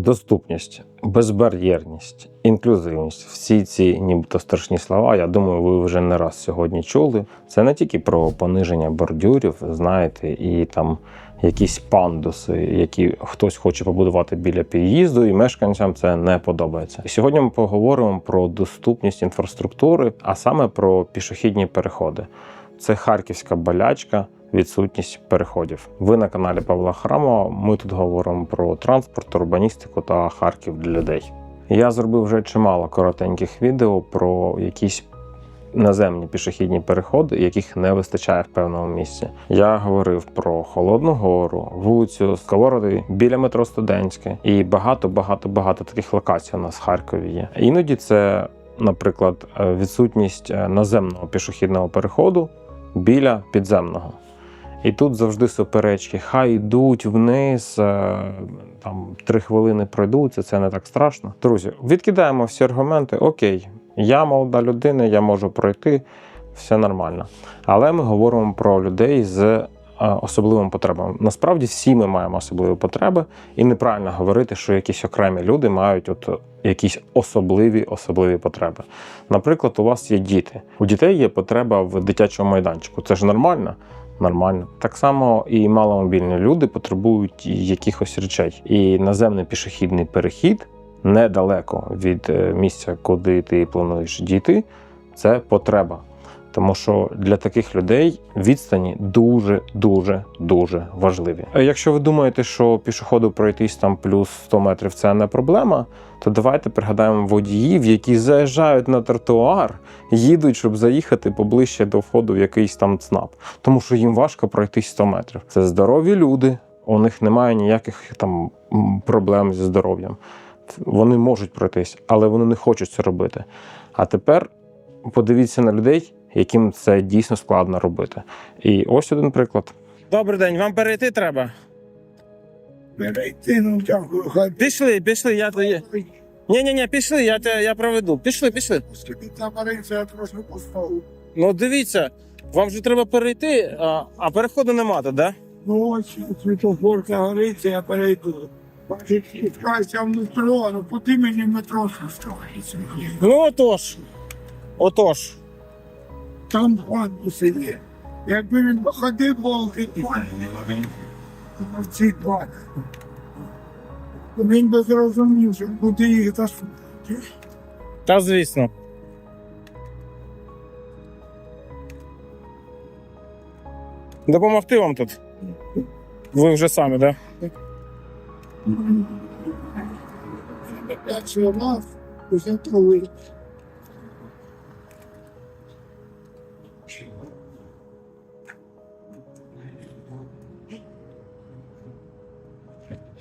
Доступність, безбар'єрність, інклюзивність всі ці нібито страшні слова, я думаю, ви вже не раз сьогодні чули. Це не тільки про пониження бордюрів, знаєте, і там якісь пандуси, які хтось хоче побудувати біля під'їзду, і мешканцям це не подобається. Сьогодні ми поговоримо про доступність інфраструктури, а саме про пішохідні переходи. Це харківська болячка. Відсутність переходів. Ви на каналі Павла Храмова. Ми тут говоримо про транспорт, урбаністику та Харків для людей. Я зробив вже чимало коротеньких відео про якісь наземні пішохідні переходи, яких не вистачає в певному місці. Я говорив про Холодну Гору, вулицю Сковороди, біля метро Студентське і багато, багато, багато таких локацій у нас в Харкові є. Іноді це, наприклад, е, відсутність е, наземного пішохідного переходу біля підземного. І тут завжди суперечки. Хай йдуть вниз, е, там три хвилини пройдуться, це не так страшно. Друзі, відкидаємо всі аргументи. Окей, я молода людина, я можу пройти, все нормально. Але ми говоримо про людей з е, особливими потребами. Насправді всі ми маємо особливі потреби, і неправильно говорити, що якісь окремі люди мають от якісь особливі особливі потреби. Наприклад, у вас є діти. У дітей є потреба в дитячому майданчику. Це ж нормально. Нормально. Так само і маломобільні люди потребують якихось речей. І наземний пішохідний перехід недалеко від е, місця, куди ти плануєш дійти, це потреба. Тому що для таких людей відстані дуже, дуже, дуже важливі. Якщо ви думаєте, що пішоходу пройтись там плюс 100 метрів це не проблема, то давайте пригадаємо водіїв, які заїжджають на тротуар, їдуть, щоб заїхати поближче до входу в якийсь там ЦНАП, тому що їм важко пройтись 100 метрів. Це здорові люди, у них немає ніяких там проблем зі здоров'ям. Вони можуть пройтись, але вони не хочуть це робити. А тепер подивіться на людей, яким це дійсно складно робити. І ось один приклад. Добрий день, вам перейти треба? Перейти, ну дякую, хай Пішли, пішли, я то є. Ні, ні, ні, пішли, я те я проведу. Пішли, пішли. Скільки забереться, я трошки поставлю. Ну дивіться, вам же треба перейти, а, а переходу нема, то, да? Ну ось світофорка гориться, я перейду. Бачить, в метро, ну куди мені в метро спускається? Ну отож. Отож. Там пандуси є. Якби він походив, волки в ці два. Він би зрозумів, що куди їх засунути. Та звісно. Допомогти вам тут? Ви вже самі, так? Да? Перший раз уже коли.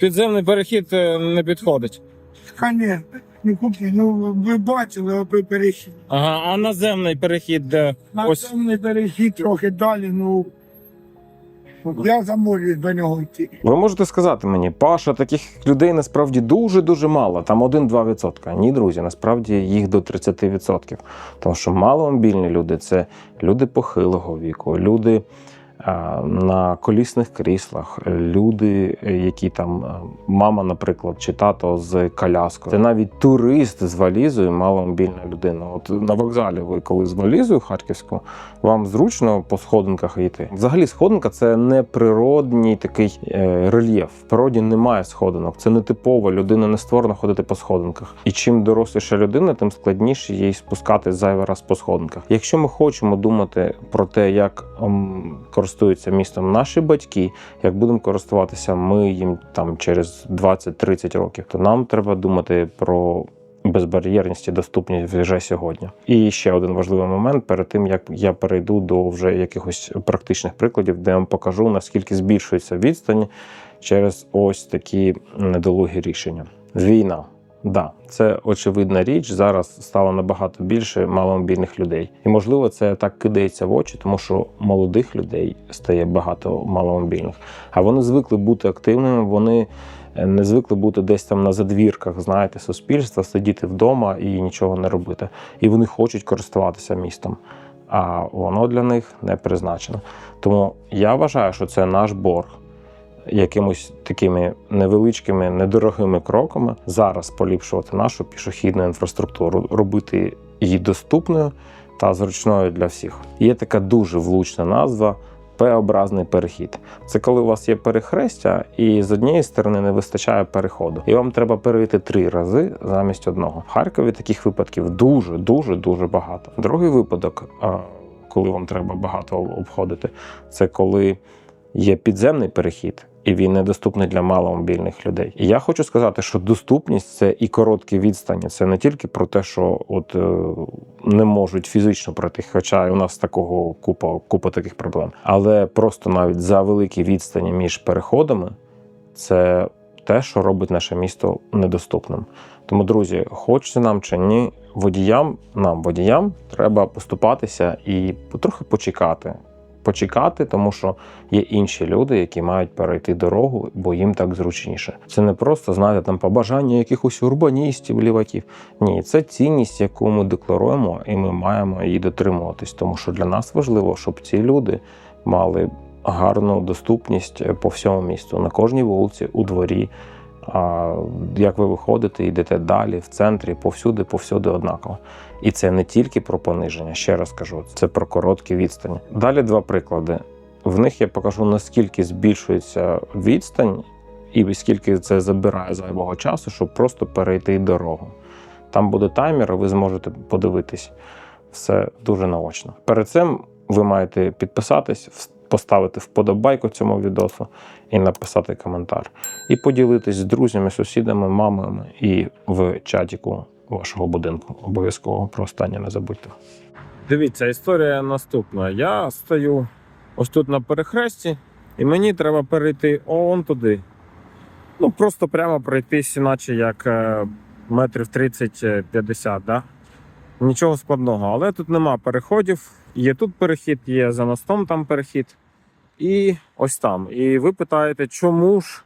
Підземний перехід е, не підходить. Конечно, не купі. Ну ви бачили, аби перехід. Ага, а наземний перехід де? Ось. Наземний перехід трохи далі, ну я заможу до нього йти. Ви можете сказати мені, Паша, таких людей насправді дуже дуже мало, там 1-2%. Ні, друзі, насправді їх до 30%. Тому що маломобільні люди це люди похилого віку, люди на колісних кріслах, люди, які там мама, наприклад, чи тато з коляскою. Це навіть турист з валізою, маломобільна людина. От на вокзалі ви коли з валізою харківською, вам зручно по сходинках йти. Взагалі, сходинка це не природній такий е, рельєф. В природі немає сходинок. Це не типово. Людина не створена ходити по сходинках. І чим доросліша людина, тим складніше їй спускати зайвий раз по сходинках. Якщо ми хочемо думати про те, як ем, користуються містом наші батьки, як будемо користуватися ми їм там через 20-30 років, то нам треба думати про безбар'єрність і доступність вже сьогодні. І ще один важливий момент перед тим, як я перейду до вже якихось практичних прикладів, де я вам покажу, наскільки збільшується відстань через ось такі недолугі рішення. Війна. Да, це очевидна річ. Зараз стало набагато більше маломобільних людей, і можливо, це так кидається в очі, тому що молодих людей стає багато маломобільних. А вони звикли бути активними. Вони е, не звикли бути десь там на задвірках, знаєте, суспільства, сидіти вдома і нічого не робити. І вони хочуть користуватися містом. А воно для них не призначено. Тому я вважаю, що це наш борг якимось такими невеличкими, недорогими кроками зараз поліпшувати нашу пішохідну інфраструктуру, робити її доступною та зручною для всіх. Є така дуже влучна назва. П-образний перехід. Це коли у вас є перехрестя, і з однієї сторони не вистачає переходу, і вам треба перейти три рази замість одного. В Харкові таких випадків дуже, дуже, дуже багато. Другий випадок, коли вам треба багато обходити, це коли є підземний перехід. І він недоступний для маломобільних людей. І я хочу сказати, що доступність це і короткі відстані. Це не тільки про те, що от е, не можуть фізично пройти, хоча у нас такого купа, купа таких проблем. Але просто навіть за великі відстані між переходами це те, що робить наше місто недоступним. Тому, друзі, хочеться нам чи ні, водіям, нам, водіям, треба поступатися і потрохи почекати. Почекати, тому що є інші люди, які мають перейти дорогу, бо їм так зручніше. Це не просто знаєте там побажання якихось урбаністів, ліваків. Ні, це цінність, яку ми декларуємо, і ми маємо її дотримуватись. Тому що для нас важливо, щоб ці люди мали гарну доступність по всьому місту на кожній вулиці, у дворі. А як ви виходите, йдете далі, в центрі, повсюди, повсюди однаково. І це не тільки про пониження, ще раз кажу, це про короткі відстані. Далі два приклади. В них я покажу, наскільки збільшується відстань, і скільки це забирає зайвого часу, щоб просто перейти дорогу. Там буде таймер, ви зможете подивитись все дуже наочно. Перед цим ви маєте підписатись, поставити вподобайку цьому відосу і написати коментар. І поділитись з друзями, сусідами, мамами і в чатіку вашого будинку. Обов'язково про останнє не забудьте. Дивіться, історія наступна. Я стою ось тут на перехресті, і мені треба перейти он туди. Ну, просто прямо пройтись, іначе як е, метрів 30-50, да? Нічого складного. Але тут нема переходів. Є тут перехід, є за мостом там перехід. І ось там. І ви питаєте, чому ж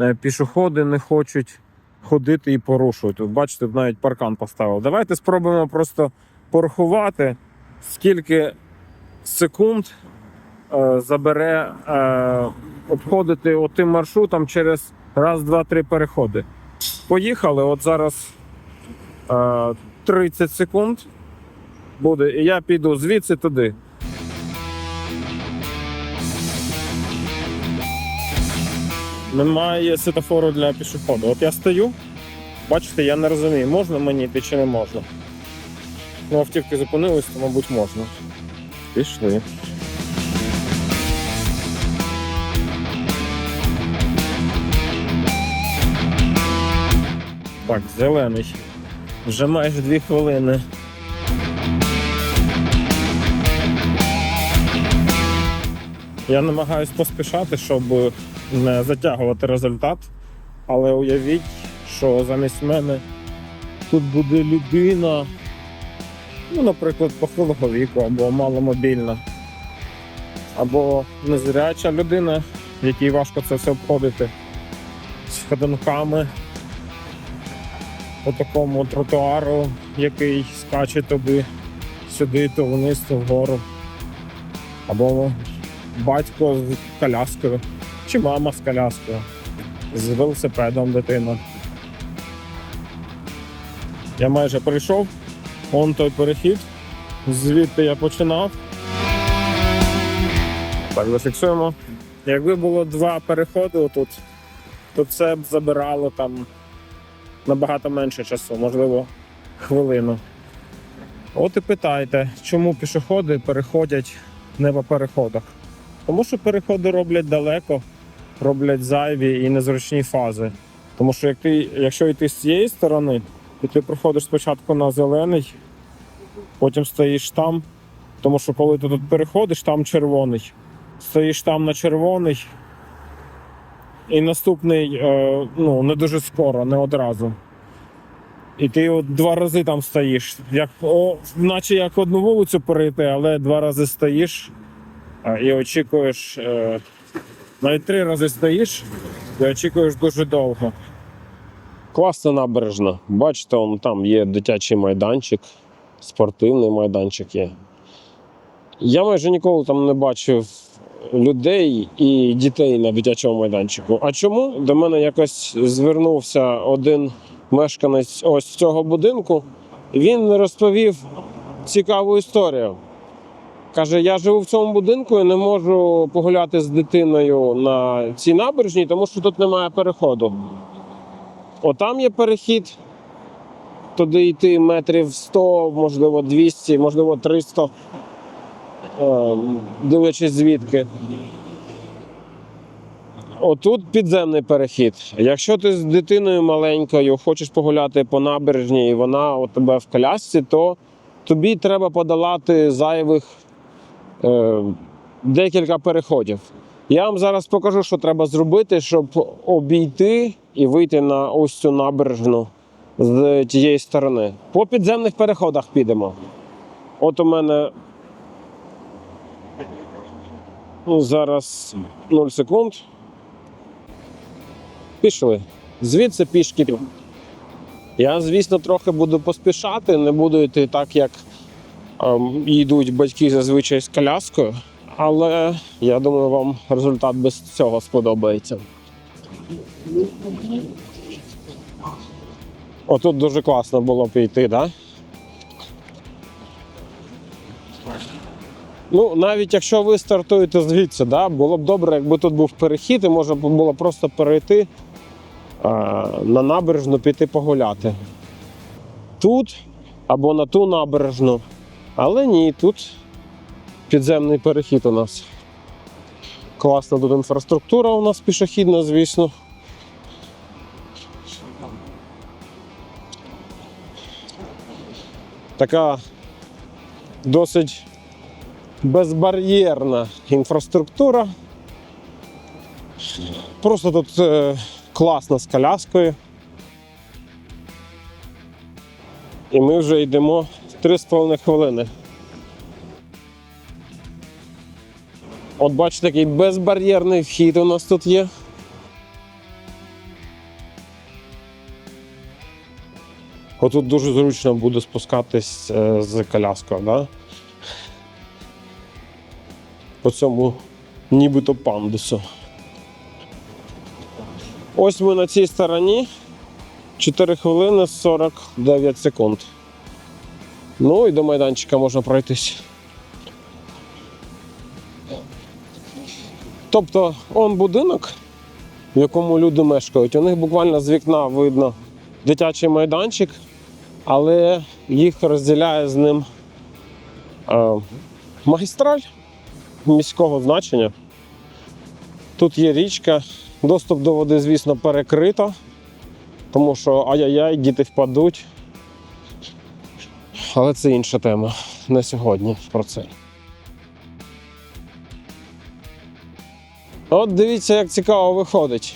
е, пішоходи не хочуть ходити і порушують? От бачите, навіть паркан поставив. Давайте спробуємо просто порахувати, скільки секунд е, забере е, обходити отим маршрутом через раз, два, три переходи. Поїхали. От зараз е, 30 секунд буде, і я піду звідси туди. Немає світофору для пішоходу. От я стою, бачите, я не розумію, можна мені йти чи не можна. Ну, автівки зупинились, то, мабуть, можна. Пішли. Так, зелений. Вже майже дві хвилини. Я намагаюсь поспішати, щоб не затягувати результат. Але уявіть, що замість мене тут буде людина, ну, наприклад, похилого віку, або маломобільна, або незряча людина, якій важко це все обходити з ходунками по такому тротуару, який скаче туди, сюди, то вниз, то вгору. Або батько з коляскою, чи мама з коляскою, з велосипедом дитина. Я майже прийшов, он той перехід, звідти я починав. Так, зафіксуємо. Якби було два переходи тут, то це б забирало там набагато менше часу, можливо, хвилину. От і питайте, чому пішоходи переходять не по переходах? Тому що переходи роблять далеко, роблять зайві і незручні фази. Тому що як ти, якщо йти з цієї сторони, то ти проходиш спочатку на зелений, потім стоїш там. Тому що коли ти тут переходиш, там червоний. Стоїш там на червоний, і наступний е, ну, не дуже скоро, не одразу. І ти от два рази там стоїш. Як, о, наче як одну вулицю перейти, але два рази стоїш і очікуєш. Е, навіть три рази стоїш і очікуєш дуже довго. Класна набережна. Бачите, он, там є дитячий майданчик, спортивний майданчик є. Я майже ніколи там не бачив людей і дітей на дитячому майданчику. А чому до мене якось звернувся один мешканець ось цього будинку? Він розповів цікаву історію. Каже: я живу в цьому будинку і не можу погуляти з дитиною на цій набережній, тому що тут немає переходу. Отам є перехід. Туди йти метрів 100, можливо, 200, можливо, 300, е, дивлячись звідки. Отут підземний перехід. Якщо ти з дитиною маленькою хочеш погуляти по набережній, і вона у тебе в колясці, то тобі треба подолати зайвих декілька переходів. Я вам зараз покажу, що треба зробити, щоб обійти і вийти на ось цю набережну з тієї сторони. По підземних переходах підемо. От у мене ну, зараз 0 секунд. Пішли. Звідси пішки. Я, звісно, трохи буду поспішати, не буду йти так, як йдуть батьки зазвичай з коляскою. Але я думаю, вам результат без цього сподобається. Отут дуже класно було б йти? Да? Ну, навіть якщо ви стартуєте звідси, да, було б добре, якби тут був перехід, і можна було просто перейти а, на набережну, піти погуляти. Тут або на ту набережну. Але ні, тут підземний перехід у нас. Класна тут інфраструктура у нас пішохідна, звісно. Така досить безбар'єрна інфраструктура. Просто тут е, класно з коляскою. І ми вже йдемо 3,5 хвилини. От бачите, такий безбар'єрний вхід у нас тут є. Отут дуже зручно буде спускатись е, з коляскою, да? по цьому нібито пандусу. Ось ми на цій стороні 4 хвилини 49 секунд. Ну і до майданчика можна пройтись. Тобто, он будинок, в якому люди мешкають, у них буквально з вікна видно дитячий майданчик, але їх розділяє з ним е, магістраль міського значення. Тут є річка, доступ до води, звісно, перекрито, тому що ай-яй-яй, діти впадуть. Але це інша тема. Не сьогодні про це. От дивіться, як цікаво виходить.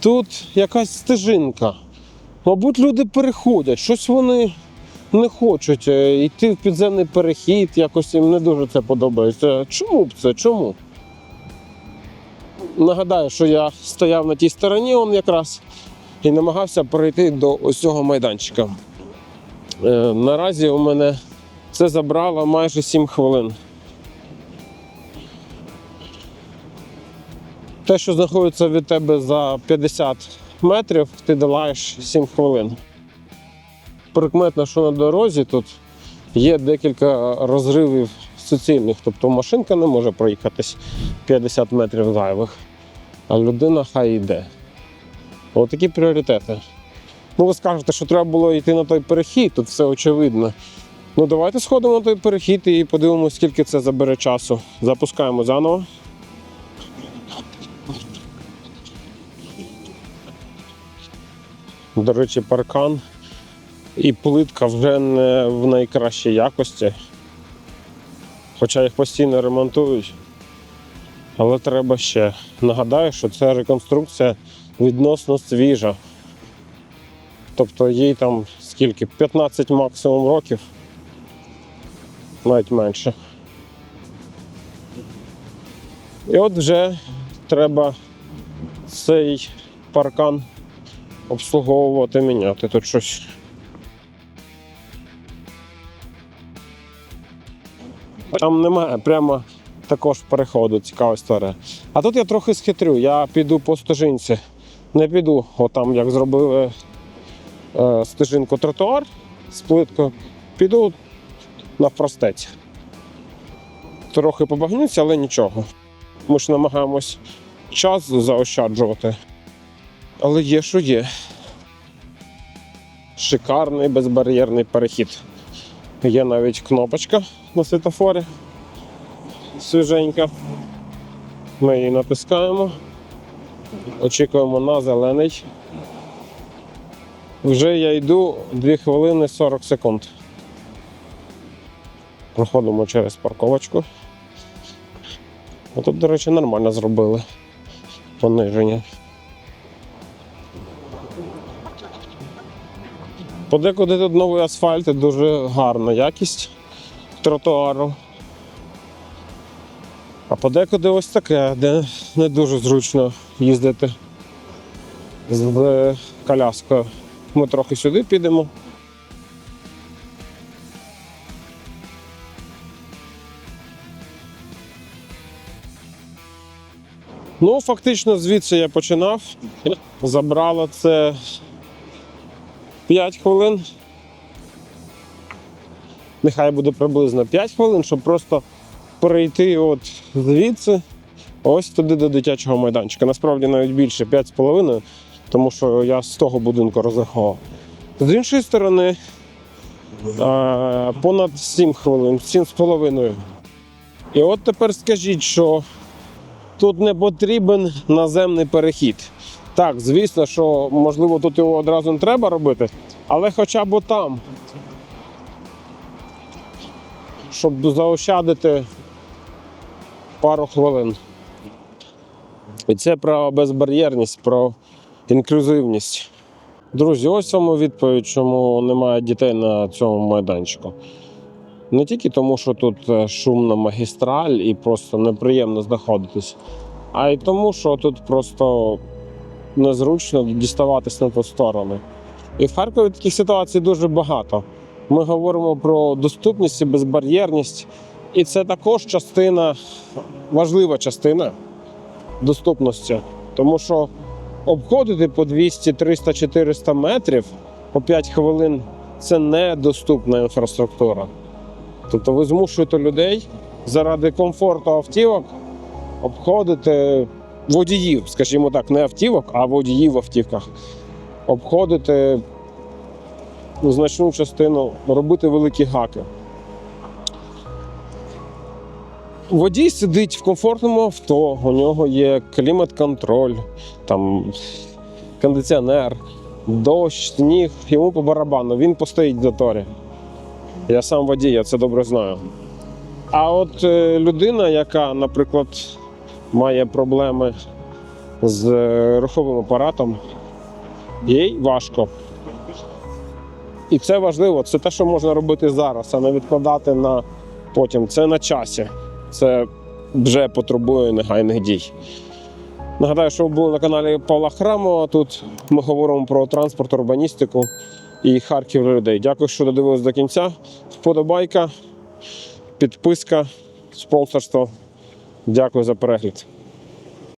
Тут якась стежинка. Мабуть, люди переходять, щось вони не хочуть е, йти в підземний перехід, якось їм не дуже це подобається. Чому б це? Чому? Нагадаю, що я стояв на тій стороні он якраз і намагався перейти до ось цього майданчика. Е, наразі у мене це забрало майже 7 хвилин. Те, що знаходиться від тебе за 50 метрів, ти долаєш 7 хвилин. Прикметно, що на дорозі тут є декілька розривів суцільних, тобто машинка не може проїхатись 50 метрів зайвих, а людина хай йде. Отакі пріоритети. Ну, ви скажете, що треба було йти на той перехід, тут все очевидно. Ну, давайте сходимо на той перехід і подивимося, скільки це забере часу. Запускаємо заново. До речі, паркан і плитка вже не в найкращій якості. Хоча їх постійно ремонтують. Але треба ще. Нагадаю, що це реконструкція відносно свіжа. Тобто їй там скільки? 15 максимум років. Навіть менше. І от вже треба цей паркан обслуговувати, міняти тут щось. Там немає прямо також переходу, цікава історія. А тут я трохи схитрю, я піду по стежинці. Не піду, отам, як зробили стежинку тротуар з плиткою, піду навпростець. Трохи побагнюся, але нічого. Ми ж намагаємось час заощаджувати. Але є, що є. Шикарний безбар'єрний перехід. Є навіть кнопочка на світофорі. Свіженька. Ми її натискаємо. Очікуємо на зелений. Вже я йду 2 хвилини 40 секунд. Проходимо через парковочку. Тут, до речі, нормально зробили пониження. Подекуди тут новий асфальт дуже гарна якість тротуару. А подекуди ось таке, де не дуже зручно їздити з коляскою. Ми трохи сюди підемо. Ну, фактично, звідси я починав. Забрало це 5 хвилин. Нехай буде приблизно 5 хвилин, щоб просто перейти от звідси ось туди до дитячого майданчика. Насправді навіть більше 5,5, тому що я з того будинку розрахував. З іншої сторони, е, понад 7 хвилин, 7,5. І от тепер скажіть, що тут не потрібен наземний перехід. Так, звісно, що можливо тут його одразу не треба робити, але хоча б там, щоб заощадити пару хвилин. І це про безбар'єрність, про інклюзивність. Друзі, ось вам відповідь, чому немає дітей на цьому майданчику. Не тільки тому, що тут е, шумна магістраль і просто неприємно знаходитись, а й тому, що тут просто незручно діставатись на ту сторону. І в Харкові таких ситуацій дуже багато. Ми говоримо про доступність і безбар'єрність, і це також частина, важлива частина доступності. Тому що обходити по 200, 300, 400 метрів по 5 хвилин це недоступна інфраструктура. Тобто ви змушуєте людей заради комфорту автівок обходити водіїв, скажімо так, не автівок, а водіїв в автівках. Обходити значну частину, робити великі гаки. Водій сидить в комфортному авто, у нього є клімат-контроль, там кондиціонер, дощ, сніг, йому по барабану, він постоїть в заторі. Я сам водій, я це добре знаю. А от е, людина, яка, наприклад, має проблеми з е, руховим апаратом, їй важко. І це важливо, це те, що можна робити зараз, а не відкладати на потім. Це на часі. Це вже потребує негайних дій. Нагадаю, що ви були на каналі Павла Храмова. Тут ми говоримо про транспорт, урбаністику і Харків для людей. Дякую, що додивились до кінця. Вподобайка, підписка, спонсорство. Дякую за перегляд.